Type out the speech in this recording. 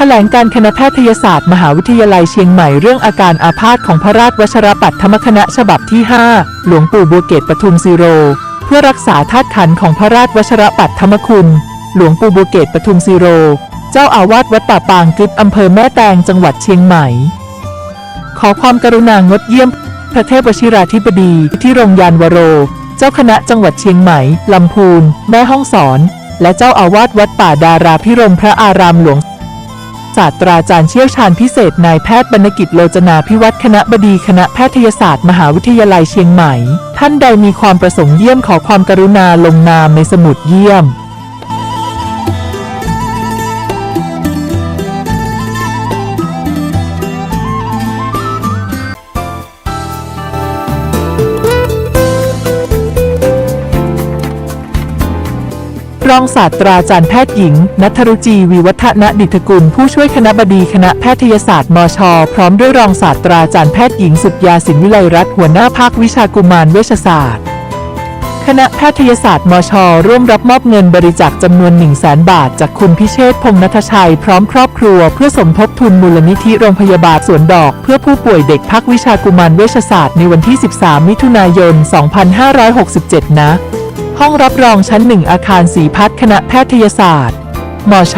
ถลงการคณะแพทยศาสตร์มหาวิทยาลัยเชียงใหม่เรื่องอาการอาพาธของพระราชวชรปัตธรรมคณะฉบับที่ 5 หลวงปู่บัวเกตปทุมซีโร เพื่อรักษาธาตุขันของพระราชวชรปัตธรรมคุณ หลวงปู่บัวเกตปทุมซีโร เจ้าอาวาสวัดป่าปางกึดอำเภอแม่แตงจังหวัดเชียงใหม่ ขอความกรุณางดเยี่ยม พระเทพวชิราธิบดีที่โรงยานวโร เจ้าคณะจังหวัดเชียงใหม่ลำพูน แม่ห้องสอน และเจ้าอาวาสวัดป่าดาราพิรมพระอารามหลวง ศาสตราจารย์เชี่ยวชาญพิเศษนายแพทย์บรรณกิจโลจนาพิวัตรคณะบดีคณะแพทยศาสตร์ มหาวิทยาลัยเชียงใหม่ ท่านใดมีความประสงค์เยี่ยมขอความกรุณาลงนามในสมุดเยี่ยม รองศาสตราจารย์แพทย์หญิง นัทรุจีวีวัฒนดิษฐกุล ผู้ช่วยคณะบดีคณะแพทยศาสตร์มช พร้อมด้วยรองศาสตราจารย์แพทย์หญิงสุดยาสินวิไลรัตน์หัวหน้าภาควิชากุมารเวชศาสตร์คณะแพทยศาสตร์มช ร่วมรับมอบเงินบริจาคจำนวน 1 0 0 0 0 0บาท จากคุณพิเชษพงษ์นัทชัย พร้อมครอบครัว เพื่อสมทบทุนมูลนิธิโรงพยาบาลสวนดอก เพื่อผู้ป่วยเด็กภาควิชากุมารเวชศาสตร์ในวันที่ 13 มิถุนายน 2567 นะ ห้องรับรองชั้นหนึ่งอาคารสีพัฒน์คณะแพทยศาสตร์ มช